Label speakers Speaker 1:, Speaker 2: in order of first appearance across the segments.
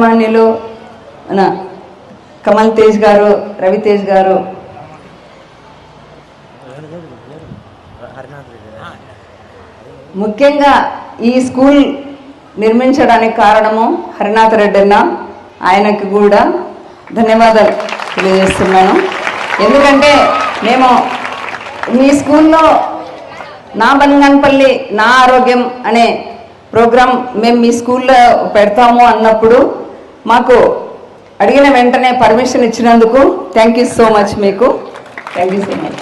Speaker 1: గణమాన్యులు మన కమల్ తేజ్ గారు రవితేజ్ గారు. ముఖ్యంగా ఈ స్కూల్ నిర్మించడానికి కారణము హరినాథ్ రెడ్డి అన్న ఆయనకి కూడా ధన్యవాదాలు తెలియజేస్తున్నాను. ఎందుకంటే మేము మీ స్కూల్లో నా బంగన్పల్లి నా ఆరోగ్యం అనే ప్రోగ్రాం మేము మీ స్కూల్లో పెడతాము అన్నప్పుడు మాకు అడిగిన వెంటనే పర్మిషన్ ఇచ్చినందుకు థ్యాంక్ యూ సో మచ్ మీకు. థ్యాంక్ యూ సో మచ్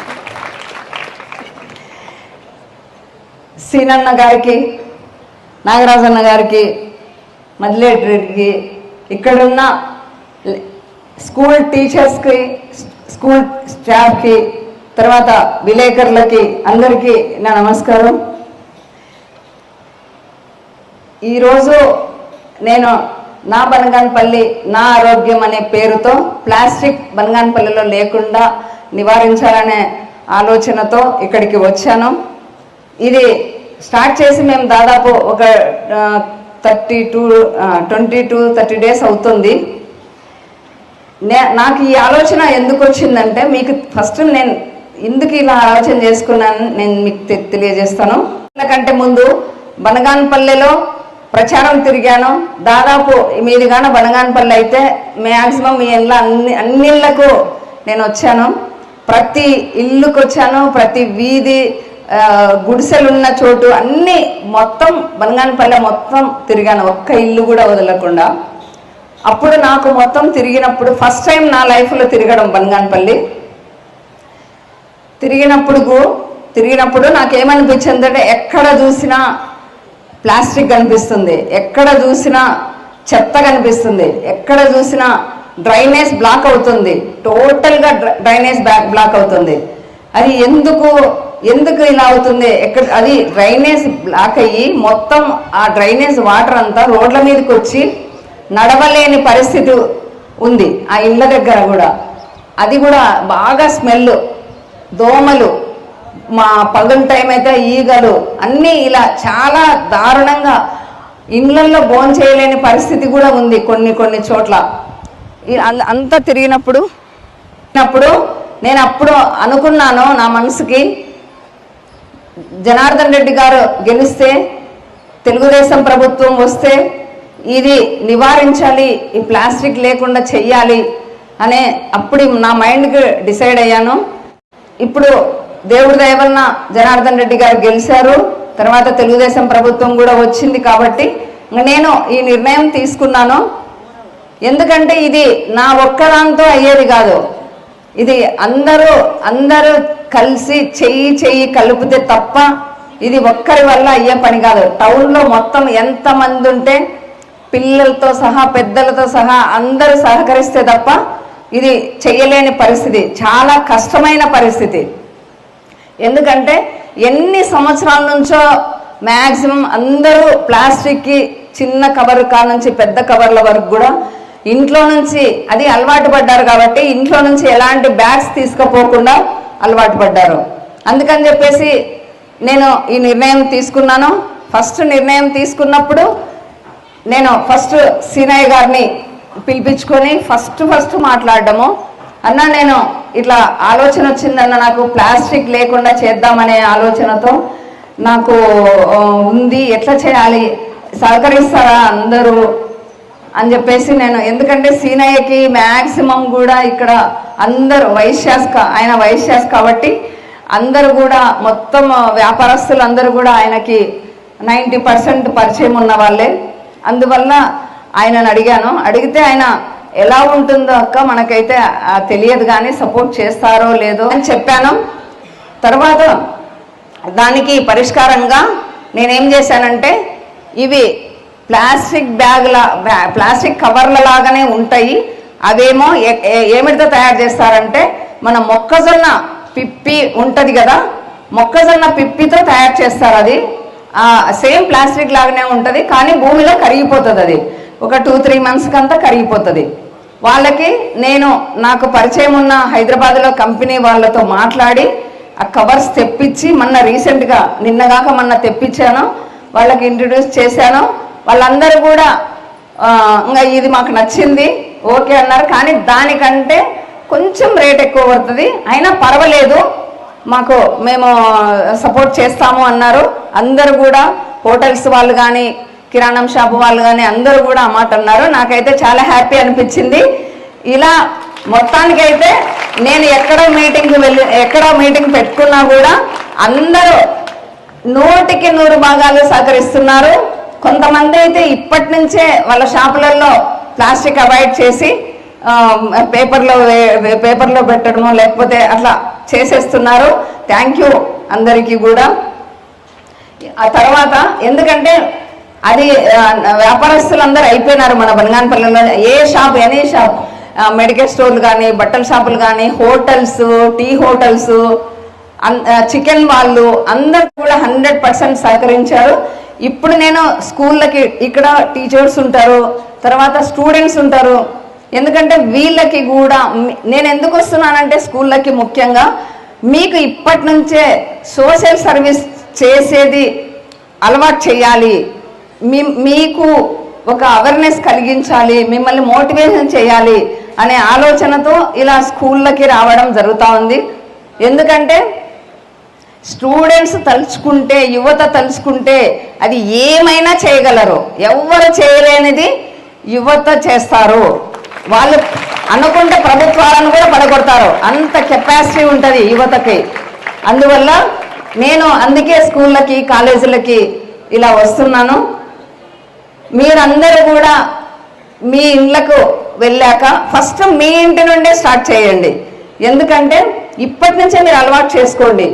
Speaker 1: సీనన్న గారికి నాగరాజన్న గారికి మదిలేటి రెడ్డికి ఇక్కడున్న స్కూల్ టీచర్స్కి స్కూల్ స్టాఫ్కి తర్వాత విలేకరులకి అందరికీ నా నమస్కారం. ఈరోజు నేను నా బనగానపల్లి నా ఆరోగ్యం అనే పేరుతో ప్లాస్టిక్ బనగాన్పల్లిలో లేకుండా నివారించాలనే ఆలోచనతో ఇక్కడికి వచ్చాను. ఇది స్టార్ట్ చేసి మేము దాదాపు ఒక thirty two twenty two thirty days అవుతుంది. నే నాకు ఈ ఆలోచన ఎందుకు వచ్చిందంటే మీకు ఫస్ట్ నేను ఎందుకు ఇలా ఆలోచన చేసుకున్నాను నేను మీకు తె- తెలియజేస్తాను. ఎందుకంటే ముందు బనగాన్పల్లెలో ప్రచారం తిరిగాను. దాదాపు మీదిగాన బనగానపల్లి అయితే మ్యాక్సిమం మీ ఇంట్లో అన్ని అన్నిళ్ళకు నేను వచ్చాను. ప్రతి ఇల్లుకు వచ్చాను. ప్రతి వీధి గుడిసెలున్న చోటు అన్ని మొత్తం బనగానపల్లె మొత్తం తిరిగాను. ఒక్క ఇల్లు కూడా వదలకుండా. అప్పుడు నాకు మొత్తం తిరిగినప్పుడు ఫస్ట్ టైం నా లైఫ్లో తిరగడం బనగానపల్లి. తిరిగినప్పుడు తిరిగినప్పుడు నాకేమనిపించిందంటే ఎక్కడ చూసినా ప్లాస్టిక్ కనిపిస్తుంది. ఎక్కడ చూసినా చెత్త కనిపిస్తుంది. ఎక్కడ చూసినా డ్రైనేజ్ బ్లాక్ అవుతుంది. టోటల్గా డ్రైనేజ్ బ్లాక్ బ్లాక్ అవుతుంది. అది ఎందుకు ఎందుకు ఇలా అవుతుంది? ఎక్కడ అది డ్రైనేజ్ బ్లాక్ అయ్యి మొత్తం ఆ డ్రైనేజ్ వాటర్ అంతా రోడ్ల మీదకి వచ్చి నడవలేని పరిస్థితి ఉంది. ఆ ఇళ్ళ దగ్గర కూడా. అది కూడా బాగా స్మెల్ దోమలు మా పగలు టైం అయితే ఈగలు అన్నీ ఇలా చాలా దారుణంగా ఇండ్లల్లో బోన్ చేయలేని పరిస్థితి కూడా ఉంది కొన్ని కొన్ని చోట్ల. అంతా తిరిగినప్పుడు అప్పుడు నేను అప్పుడు అనుకున్నాను నా మనసుకి జనార్దన్ రెడ్డి గారు గెలిస్తే తెలుగుదేశం ప్రభుత్వం వస్తే ఇది నివారించాలి ఈ ప్లాస్టిక్ లేకుండా చెయ్యాలి అనే అప్పుడు నా మైండ్కి డిసైడ్ అయ్యాను. ఇప్పుడు దేవుడి దయ వలన జనార్దన్ రెడ్డి గారు గెలిచారు. తర్వాత తెలుగుదేశం ప్రభుత్వం కూడా వచ్చింది కాబట్టి నేను ఈ నిర్ణయం తీసుకున్నాను. ఎందుకంటే ఇది నా ఒక్కదాంతో అయ్యేది కాదు. ఇది అందరూ అందరూ కలిసి చెయ్యి చెయ్యి కలిపితే తప్ప ఇది ఒక్కరి వల్ల అయ్యే పని కాదు. టౌన్లో మొత్తం ఎంతమంది ఉంటే పిల్లలతో సహా పెద్దలతో సహా అందరూ సహకరిస్తే తప్ప ఇది చేయలేని పరిస్థితి. చాలా కష్టమైన పరిస్థితి. ఎందుకంటే ఎన్ని సంవత్సరాల నుంచో మ్యాక్సిమం అందరూ ప్లాస్టిక్కి చిన్న కవర్ కానుంచి పెద్ద కవర్ల వరకు కూడా ఇంట్లో నుంచి అది అలవాటు పడ్డారు కాబట్టి ఇంట్లో నుంచి ఎలాంటి బ్యాగ్స్ తీసుకుపోకుండా అలవాటు పడ్డారు. అందుకని చెప్పేసి నేను ఈ నిర్ణయం తీసుకున్నాను. ఫస్ట్ నిర్ణయం తీసుకున్నప్పుడు నేను ఫస్ట్ సీనయ్య గారిని పిలిపించుకొని ఫస్ట్ ఫస్ట్ మాట్లాడడము. అన్న నేను ఇట్లా ఆలోచన వచ్చిందన్న నాకు ప్లాస్టిక్ లేకుండా చేద్దామనే ఆలోచనతో నాకు ఉంది. ఎట్లా చేయాలి? సహకరిస్తారా అందరూ? అని చెప్పేసి నేను ఎందుకంటే సీనయ్యకి మ్యాక్సిమం కూడా ఇక్కడ అందరూ వైశ్యాస్ ఆయన వైశ్యాస్ కాబట్టి అందరూ కూడా మొత్తం వ్యాపారస్తులు అందరూ కూడా ఆయనకి నైంటీ పర్సెంట్ పరిచయం ఉన్న వాళ్ళే. అందువల్ల ఆయనను అడిగాను. అడిగితే ఆయన ఎలా ఉంటుందో అక్క మనకైతే తెలియదు కానీ సపోర్ట్ చేస్తారో లేదో అని చెప్పాను. తర్వాత దానికి పరిష్కారంగా నేనేం చేశానంటే ఇవి ప్లాస్టిక్ బ్యాగ్ల ప్లాస్టిక్ కవర్ల లాగానే ఉంటాయి. అవేమో ఏమిటితో తయారు చేస్తారంటే మన మొక్కజొన్న పిప్పి ఉంటుంది కదా మొక్కజొన్న పిప్పితో తయారు చేస్తారు అది. సేమ్ ప్లాస్టిక్ లాగానే ఉంటుంది కానీ భూమిలో కరిగిపోతుంది అది. ఒక టూ త్రీ మంత్స్కి అంతా కరిగిపోతుంది. వాళ్ళకి నేను నాకు పరిచయం ఉన్న హైదరాబాద్లో కంపెనీ వాళ్ళతో మాట్లాడి ఆ కవర్స్ తెప్పించి మొన్న రీసెంట్గా నిన్నగాక మొన్న తెప్పించాను వాళ్ళకి ఇంట్రడ్యూస్ చేశాను. వాళ్ళందరూ కూడా ఇంకా ఇది మాకు నచ్చింది ఓకే అన్నారు. కానీ దానికంటే కొంచెం రేట్ ఎక్కువ పడుతుంది. అయినా పర్వాలేదు మాకు మేము సపోర్ట్ చేస్తాము అన్నారు. అందరూ కూడా హోటల్స్ వాళ్ళు కానీ కిరాణం షాపు వాళ్ళు కానీ అందరూ కూడా ఆ మాట అన్నారు. నాకైతే చాలా హ్యాపీ అనిపించింది. ఇలా మొత్తానికి అయితే నేను ఎక్కడ మీటింగ్కి వెళ్ళి ఎక్కడ మీటింగ్ పెట్టుకున్నా కూడా అందరూ నూటికి నూరు భాగాలు సహకరిస్తున్నారు. కొంతమంది అయితే ఇప్పటి నుంచే వాళ్ళ షాపులలో ప్లాస్టిక్ అవాయిడ్ చేసి పేపర్లో పేపర్లో పెట్టడము లేకపోతే అట్లా చేసేస్తున్నారు. థ్యాంక్ యూ అందరికీ కూడా. ఆ తర్వాత ఎందుకంటే అది వ్యాపారస్తులందరూ అయిపోయినారు మన బనగానపల్లిలో. ఏ షాప్ ఎనీ షాప్. మెడికల్ స్టోర్లు కానీ బట్టల షాపులు కానీ హోటల్స్ టీ హోటల్స్ అన్- చికెన్ వాళ్ళు అందరు కూడా హండ్రెడ్ పర్సెంట్ సహకరించారు. ఇప్పుడు నేను స్కూళ్ళకి ఇక్కడ టీచర్స్ ఉంటారు తర్వాత స్టూడెంట్స్ ఉంటారు. ఎందుకంటే వీళ్ళకి కూడా నేను ఎందుకు వస్తున్నానంటే స్కూళ్ళకి ముఖ్యంగా మీకు ఇప్పటి నుంచే సోషల్ సర్వీస్ చేసేది అలవాటు చేయాలి. మీ మీకు ఒక అవేర్నెస్ కలిగించాలి మిమ్మల్ని మోటివేషన్ చేయాలి అనే ఆలోచనతో ఇలా స్కూళ్ళకి రావడం జరుగుతూ ఉంది. ఎందుకంటే స్టూడెంట్స్ తలుచుకుంటే యువత తలుచుకుంటే అది ఏమైనా చేయగలరు. ఎవరు చేయలేనిది యువత చేస్తారు. వాళ్ళు అనుకుంటే ప్రభుత్వాలను కూడా పడగొడతారు. అంత కెపాసిటీ ఉంటుంది యువతకి. అందువల్ల నేను అందుకే స్కూళ్ళకి కాలేజీలకి ఇలా వస్తున్నాను. మీరందరూ కూడా మీ ఇండ్లకు వెళ్ళాక ఫస్ట్ మీ ఇంటి నుండే స్టార్ట్ చేయండి. ఎందుకంటే ఇప్పటి నుంచే మీరు అలవాటు చేసుకోండి.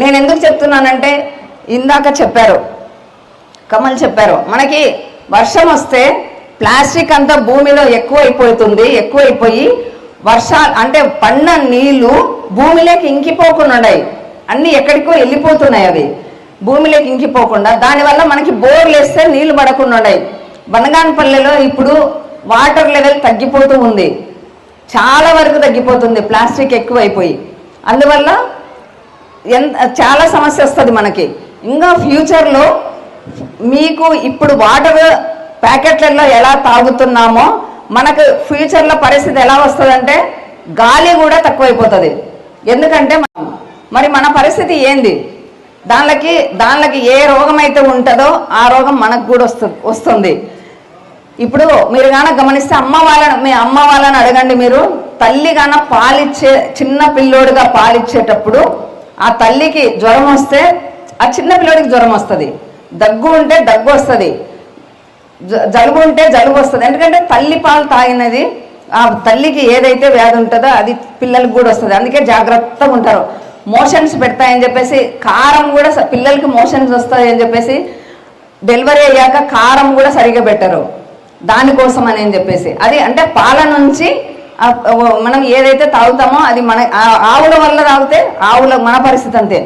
Speaker 1: నేను ఎందుకు చెప్తున్నానంటే ఇందాక చెప్పారు కమల్ చెప్పారు మనకి వర్షం వస్తే ప్లాస్టిక్ అంతా భూమిలో ఎక్కువ అయిపోతుంది ఎక్కువ అయిపోయి వర్షాలు అంటే పన్న నీళ్ళు భూమిలోకి ఇంకిపోకుండా ఉన్నాయి. అన్నీ ఎక్కడికో వెళ్ళిపోతున్నాయి అవి. భూమిలోకి ఇంకిపోకుండా దానివల్ల మనకి బోర్లు వేస్తే నీళ్ళు పడకుండా ఉన్నాయి. బనగానపల్లెలో ఇప్పుడు వాటర్ లెవెల్ తగ్గిపోతూ ఉంది. చాలా వరకు తగ్గిపోతుంది ప్లాస్టిక్ ఎక్కువైపోయి. అందువల్ల ఎంత చాలా సమస్య వస్తుంది మనకి. ఇంకా ఫ్యూచర్లో మీకు ఇప్పుడు వాటర్ ప్యాకెట్లలో ఎలా తాగుతున్నామో మనకు ఫ్యూచర్లో పరిస్థితి ఎలా వస్తుందంటే గాలి కూడా తక్కువైపోతుంది. ఎందుకంటే మరి మన పరిస్థితి ఏంది? దానిలకి దానిలకి ఏ రోగం అయితే ఉంటుందో ఆ రోగం మనకు కూడా వస్తుంది. ఇప్పుడు మీరు కానీ గమనిస్తే అమ్మ వాళ్ళని మీ అమ్మ వాళ్ళని అడగండి మీరు. తల్లి కానీ పాలిచ్చే చిన్న పిల్లోడుగా పాలిచ్చేటప్పుడు ఆ తల్లికి జ్వరం వస్తే ఆ చిన్న పిల్లోడికి జ్వరం వస్తుంది. దగ్గు ఉంటే దగ్గు వస్తుంది. జ- జలుబు ఉంటే జలుబు వస్తుంది. ఎందుకంటే తల్లి పాలు తాగినది ఆ తల్లికి ఏదైతే వ్యాధి ఉంటుందో అది పిల్లలకు కూడా వస్తుంది. అందుకే జాగ్రత్తగా ఉంటారు. మోషన్స్ పెడతాయని చెప్పేసి కారం కూడా పిల్లలకి మోషన్స్ వస్తాయని చెప్పేసి డెలివరీ అయ్యాక కారం కూడా సరిగా పెట్టరు. దానికోసం అని చెప్పేసి. అది అంటే పాల నుంచి మనం ఏదైతే తాగుతామో అది మన ఆవుల వల్ల తాగితే ఆవుల మన పరిస్థితి అంతే.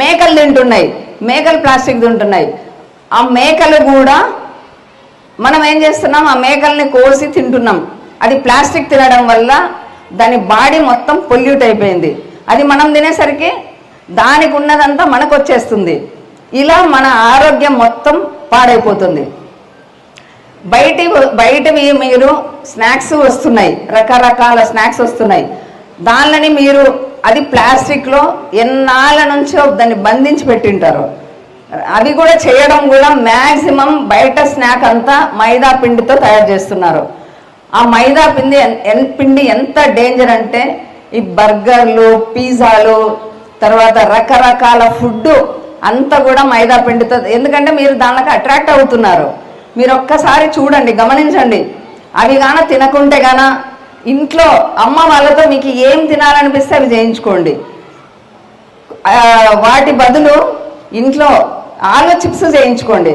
Speaker 1: మేకలు తింటున్నాయి మేకలు ప్లాస్టిక్ తింటున్నాయి. ఆ మేకలు కూడా మనం ఏం చేస్తున్నాం? ఆ మేకల్ని కోసి తింటున్నాం. అది ప్లాస్టిక్ తినడం వల్ల దాని బాడీ మొత్తం పొల్యూట్ అయిపోయింది. అది మనం తినేసరికి దానికి ఉన్నదంతా మనకు వచ్చేస్తుంది ఇలా మన ఆరోగ్యం మొత్తం పాడైపోతుంది. బయటి బయటవి మీరు స్నాక్స్ వస్తున్నాయి. రకరకాల స్నాక్స్ వస్తున్నాయి. దానిని మీరు అది ప్లాస్టిక్లో ఎన్నాళ్ళ నుంచో దాన్ని బంధించి పెట్టింటారు. అవి కూడా చేయడం కూడా మ్యాక్సిమం బయట స్నాక్ అంతా మైదా పిండితో తయారు చేస్తున్నారు. ఆ మైదా పిండి ఎన్- ఎన్- పిండి ఎంత డేంజర్ అంటే ఈ బర్గర్లు పిజ్జాలు తర్వాత రకరకాల ఫుడ్ అంతా కూడా మైదా పిండితో ఎందుకంటే మీరు దానికి అట్రాక్ట్ అవుతున్నారు. మీరు ఒక్కసారి చూడండి గమనించండి. అవి గాన తినకుంటే గాన ఇంట్లో అమ్మ వాళ్ళతో మీకు ఏం తినాలనిపిస్తే అవి చేయించుకోండి. వాటి బదులు ఇంట్లో ఆలు చిప్స్ చేయించుకోండి.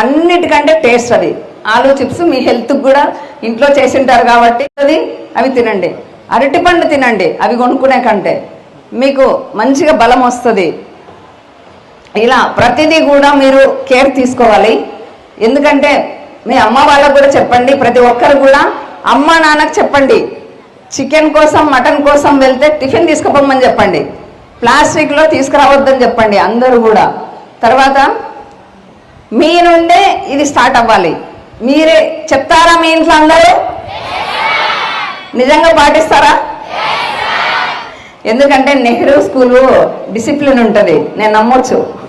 Speaker 1: అన్నిటికంటే టేస్ట్ అది. ఆలు చిప్స్ మీ హెల్త్కి కూడా ఇంట్లో చేసింటారు కాబట్టి అది అవి తినండి. అరటిపండు తినండి అవి కొనుక్కునే కంటే. మీకు మంచిగా బలం వస్తుంది. ఇలా ప్రతిదీ కూడా మీరు కేర్ తీసుకోవాలి. ఎందుకంటే మీ అమ్మ వాళ్ళకు కూడా చెప్పండి ప్రతి ఒక్కరు కూడా అమ్మ నాన్నకు చెప్పండి. చికెన్ కోసం మటన్ కోసం వెళ్తే టిఫిన్ తీసుకుపోమని చెప్పండి. ప్లాస్టిక్లో తీసుకురావద్దని చెప్పండి అందరూ కూడా. తర్వాత మీ నుండే ఇది స్టార్ట్ అవ్వాలి. మీరే చెప్తారా మీ ఇంట్లో అందరూ? నిజంగా పాటిస్తారా? ఎందుకంటే నెహ్రూ స్కూలు డిసిప్లిన్ ఉంటుంది. నేను నమ్మొచ్చు.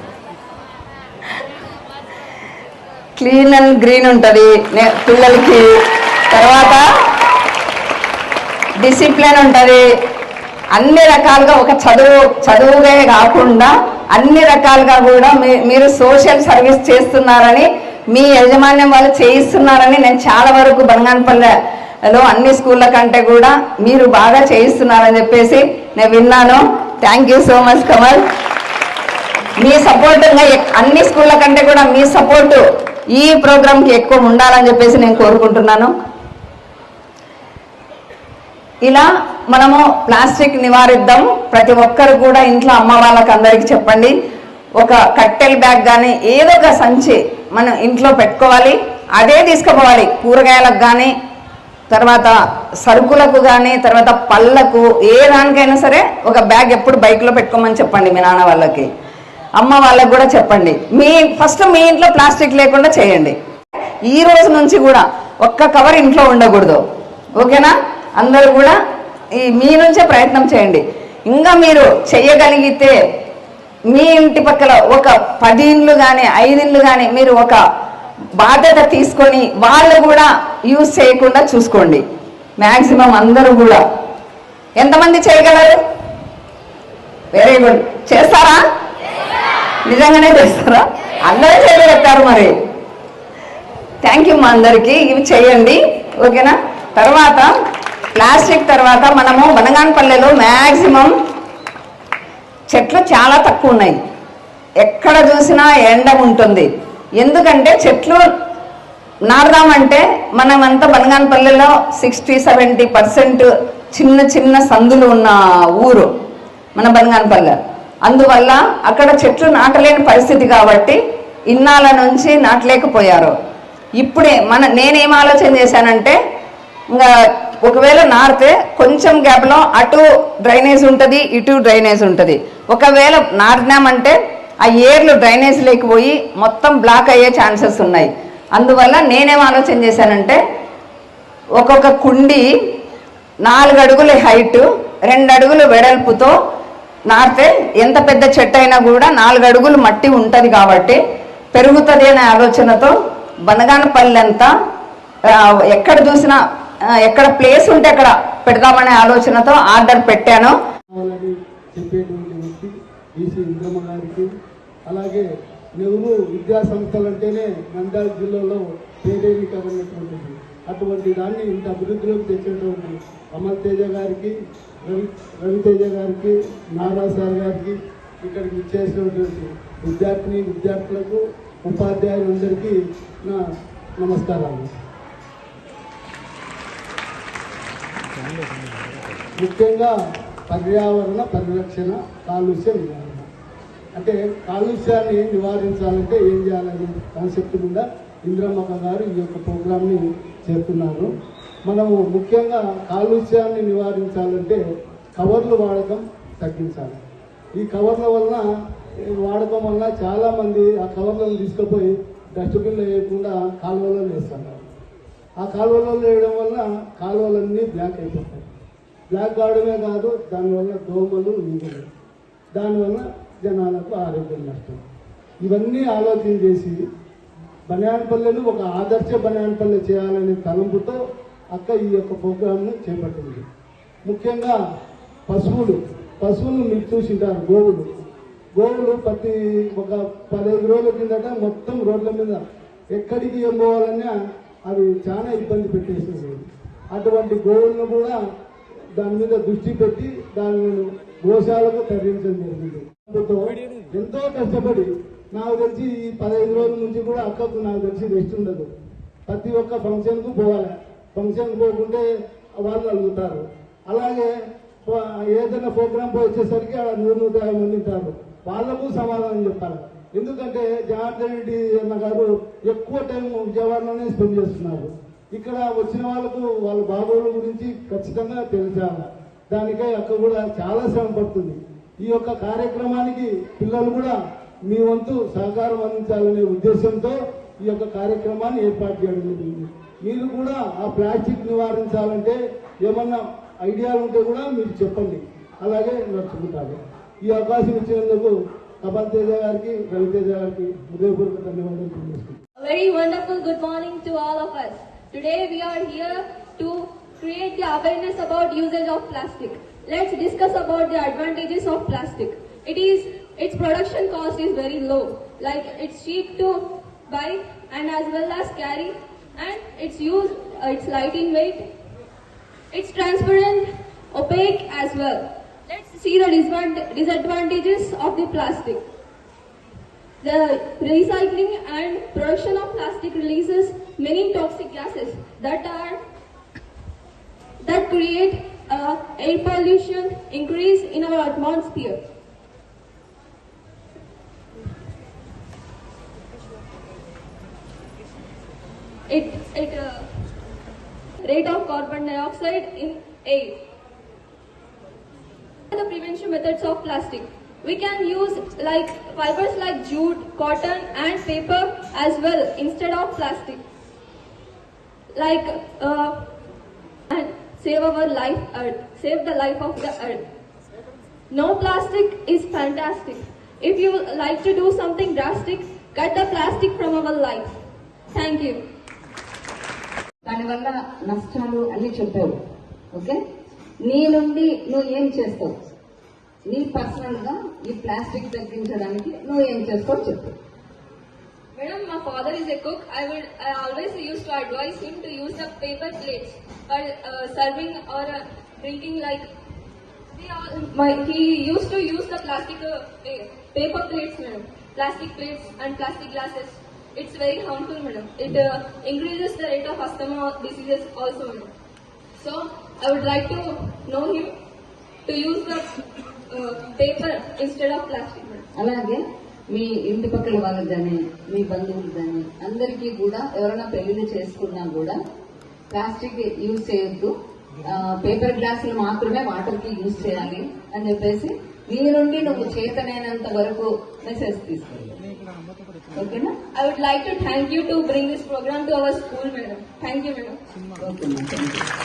Speaker 1: క్లీన్ అండ్ గ్రీన్ ఉంటుంది. పిల్లలకి. తర్వాత డిసిప్లిన్ ఉంటుంది. అన్ని రకాలుగా ఒక చదువు చదువుగా కాకుండా అన్ని రకాలుగా కూడా మీ- మీరు సోషల్ సర్వీస్ చేస్తున్నారని మీ యజమాన్యం వాళ్ళు చేయిస్తున్నారని నేను చాలా వరకు బంగాన్పల్లెలో అన్ని స్కూళ్ళ కంటే కూడా మీరు బాగా చేయిస్తున్నారని చెప్పేసి నేను విన్నాను. Thank you so much Kamal me support అన్ని స్కూళ్ళ కంటే కూడా మీ సపోర్టు ఈ ప్రోగ్రాంకి ఎక్కువ ఉండాలని చెప్పేసి నేను కోరుకుంటున్నాను. ఇలా మనము ప్లాస్టిక్ నివారిద్దాం. ప్రతి ఒక్కరు కూడా ఇంట్లో అమ్మ వాళ్ళకి అందరికీ చెప్పండి. ఒక కట్టెల బ్యాగ్ కానీ ఏదో ఒక సంచి మనం ఇంట్లో పెట్టుకోవాలి. అదే తీసుకుపోవాలి. కూరగాయలకు కానీ తర్వాత సరుకులకు కానీ తర్వాత పళ్ళకు ఏ దానికైనా సరే ఒక బ్యాగ్ ఎప్పుడు బైక్లో పెట్టుకోమని చెప్పండి మీ నాన్న వాళ్ళకి. అమ్మ వాళ్ళకి కూడా చెప్పండి. మీ ఫస్ట్ మీ ఇంట్లో ప్లాస్టిక్ లేకుండా చేయండి. ఈ రోజు నుంచి కూడా ఒక్క కవర్ ఇంట్లో ఉండకూడదు. ఓకేనా? అందరూ కూడా ఈ మీ నుంచే ప్రయత్నం చేయండి. ఇంకా మీరు చేయగలిగితే మీ ఇంటి పక్కల ఒక పది ఇండ్లు కానీ ఐదు ఇండ్లు కానీ మీరు ఒక బాధ్యత తీసుకొని వాళ్ళు కూడా యూజ్ చేయకుండా చూసుకోండి. మ్యాక్సిమం అందరూ కూడా. ఎంతమంది చేయగలరు? వెరీ గుడ్ చేస్తారా? నిజంగానే చేస్తారా? అందరూ చేయగలుగుతారు మరి. థ్యాంక్ యూ మా అందరికీ. ఇవి చేయండి. ఓకేనా? తర్వాత ప్లాస్టిక్ తర్వాత మనము బనగానపల్లెలో మ్యాక్సిమం చెట్లు చాలా తక్కువ ఉన్నాయి. ఎక్కడ చూసినా ఎండ ఉంటుంది. ఎందుకంటే చెట్లు నాడదామంటే మనమంతా బనగానపల్లెలో సిక్స్టీ సెవెంటీ పర్సెంట్ చిన్న చిన్న సందులు ఉన్న ఊరు మన బనగానపల్లె. అందువల్ల అక్కడ చెట్లు నాటలేని పరిస్థితి కాబట్టి ఇన్నాళ్ళ నుంచి నాటలేకపోయారు. ఇప్పుడే మన నేనేం ఆలోచన చేశానంటే ఇంకా ఒకవేళ నారితే కొంచెం గ్యాప్లో అటు డ్రైనేజ్ ఉంటుంది ఇటు డ్రైనేజ్ ఉంటుంది. ఒకవేళ నాటినామంటే ఆ ఏర్లు డ్రైనేజ్ లేకపోయి మొత్తం బ్లాక్ అయ్యే ఛాన్సెస్ ఉన్నాయి. అందువల్ల నేనేం ఆలోచన చేశానంటే ఒక్కొక్క కుండి నాలుగు అడుగుల హైట్ రెండు అడుగులు వెడల్పుతో నాటితే ఎంత పెద్ద చెట్టు అయినా కూడా నాలుగు అడుగులు మట్టి ఉంటుంది కాబట్టి పెరుగుతుంది అనే ఆలోచనతో బనగానపల్లి అంతా ఎక్కడ చూసినా ఎక్కడ ప్లేస్ ఉంటే అక్కడ పెడదామనే ఆలోచనతో ఆర్డర్ పెట్టాను.
Speaker 2: అలాగే నెహ్రూ విద్యా సంస్థలు అంటేనే నంద్యాల జిల్లాలో పేరేరికమైనటువంటిది అటువంటి దాన్ని ఇంత అభివృద్ధిలోకి తెచ్చేటువంటి అమర్ తేజ గారికి రవితేజ గారికి నారా సార్ గారికి ఇక్కడికి ఇచ్చేసినటువంటి విద్యార్థిని విద్యార్థులకు ఉపాధ్యాయులందరికీ నా నమస్కారాలు. ముఖ్యంగా పర్యావరణ పరిరక్షణ కాలుష్య నివారణ. అంటే కాలుష్యాన్ని నివారించాలంటే ఏం చేయాలనే కాన్సెప్ట్ కూడా ఇంద్రమ్మక్క గారు ఈ యొక్క ప్రోగ్రామ్ని చేస్తున్నారు. మనము ముఖ్యంగా కాలుష్యాన్ని నివారించాలంటే కవర్లు వాడకం తగ్గించాలి. ఈ కవర్ల వలన వాడకం వలన చాలామంది ఆ కవర్లను తీసుకుపోయి డస్ట్బిన్లో వేయకుండా కాలువలో వేస్తున్నారు ఆ కాలువలో వేయడం వల్ల కాలువలన్నీ బ్లాక్ అయిపోతాయి. బ్లాక్ కావడమే కాదు దానివల్ల దోమలు నీళ్ళు దానివల్ల జనాలకు ఆరోగ్యం నష్టం. ఇవన్నీ ఆలోచన చేసి బనియాన్పల్లెను ఒక ఆదర్శ బనియాన్పల్లె చేయాలనే తలంపుతో అక్క ఈ యొక్క ప్రోగ్రాంను చేపట్టింది. ముఖ్యంగా పశువులు పశువులు మీరు చూసింటారు గోవులు. గోవులు ప్రతి ఒక పదహైదు రోజుల కిందట మొత్తం రోడ్ల మీద ఎక్కడికి ఏం పోవాలన్నా అవి చాలా ఇబ్బంది పెట్టేసేది. అటువంటి గోవులను కూడా దాని మీద దృష్టి పెట్టి దానిని గోశాలకు తరలించడం జరిగింది. ఎంతో కష్టపడి నాకు తెలిసి ఈ పదహైదు రోజుల నుంచి కూడా అక్కకు నాకు తెలిసి రెస్ట్ ఉండదు. ప్రతి ఒక్క ఫంక్షన్కు పోవాలి. ఫంక్షన్ పోకుంటే వాళ్ళు అడుగుతారు. అలాగే ఏదైనా ప్రోగ్రామ్ వచ్చేసరికి ఆ నూరు నూట యాభై మంది ఉంటారు. వాళ్ళకు సమాధానం చెప్పాలి ఎందుకంటే జనార్దన్ రెడ్డి అన్న గారు ఎక్కువ టైం విజయవాడలోనే స్పెండ్ చేస్తున్నారు. ఇక్కడ వచ్చిన వాళ్ళకు వాళ్ళ బాగోగుల గురించి ఖచ్చితంగా తెలిసాను దానికై అక్కడ కూడా చాలా శ్రమ పడుతుంది. ఈ యొక్క కార్యక్రమానికి పిల్లలు కూడా మీ వంతు సహకారం అందించాలనే ఉద్దేశంతో ఈ యొక్క కార్యక్రమాన్ని ఏర్పాటు చేయడం జరిగింది. మీరు కూడా ఆ ప్లాస్టిక్ నివారించాలంటే ఏమన్నా ఐడియాలు ఉంటే కూడా మీరు చెప్పండి అలాగే నడుచుకుంటారు ఈ అవకాశం ఇచ్చినందుకు కపల్ తేజ గారికి రవితేజ గారికి హృదయపూర్వక ధన్యవాదాలు తెలియజేస్తున్నాను
Speaker 3: A very wonderful good morning to all of us. Today we are here to create the awareness about usage of plastic. Let's discuss about the advantages of plastic. It is its production cost is very low. Like it's cheap to buy and as well as carry and its use uh, it's light in weight. It's transparent, opaque as well. Let's see the disadvant- disadvantages of the plastic. The recycling and production of plastic releases many toxic gases that are that create uh, air pollution increase in our atmosphere. It it uh, rate of carbon dioxide in air. The prevention methods of plastic. We can use like fibers like jute, cotton and paper as well instead of plastic. Like uh, and save our life earth, save the life of the earth. No plastic is fantastic. If you like to do something drastic, cut the plastic from our life. Thank you.
Speaker 4: దాని వల్ల నష్టాలు అన్ని చెప్పావు. Okay? నీ నుండి నువ్వు ఏం చేస్తావు? నీ పర్సనల్గా ఈ ప్లాస్టిక్ తగ్గించడానికి నువ్వు ఏం చేస్తావు చెప్పు.
Speaker 3: మేడం మా father is a cook I will I always use to advice him to use a paper plates for serving or drinking like he use to use the plastic paper plates madam plastic plates and plastic glasses it's very harmful madam it increases the rate of asthma diseases also madam so I would like to know him to use the paper instead of plastic madam
Speaker 4: అలాగే మీ ఇంటి పక్కల వాళ్ళకి కానీ మీ బంధువులకు కానీ అందరికీ కూడా ఎవరైనా పెళ్ళిళ్ళు చేసుకున్నా కూడా ప్లాస్టిక్ యూజ్ చేయొద్దు పేపర్ గ్లాసులు మాత్రమే వాటర్కి యూజ్ చేయాలి అని చెప్పేసి దీని నుండి నువ్వు చేతనైనంత వరకు మెసేజ్ తీసుకెళ్ళి Okay, ma'am.
Speaker 3: I would like to thank you to bring this program to our school, madam. Thank you, madam.
Speaker 4: Okay, ma'am. Thank you.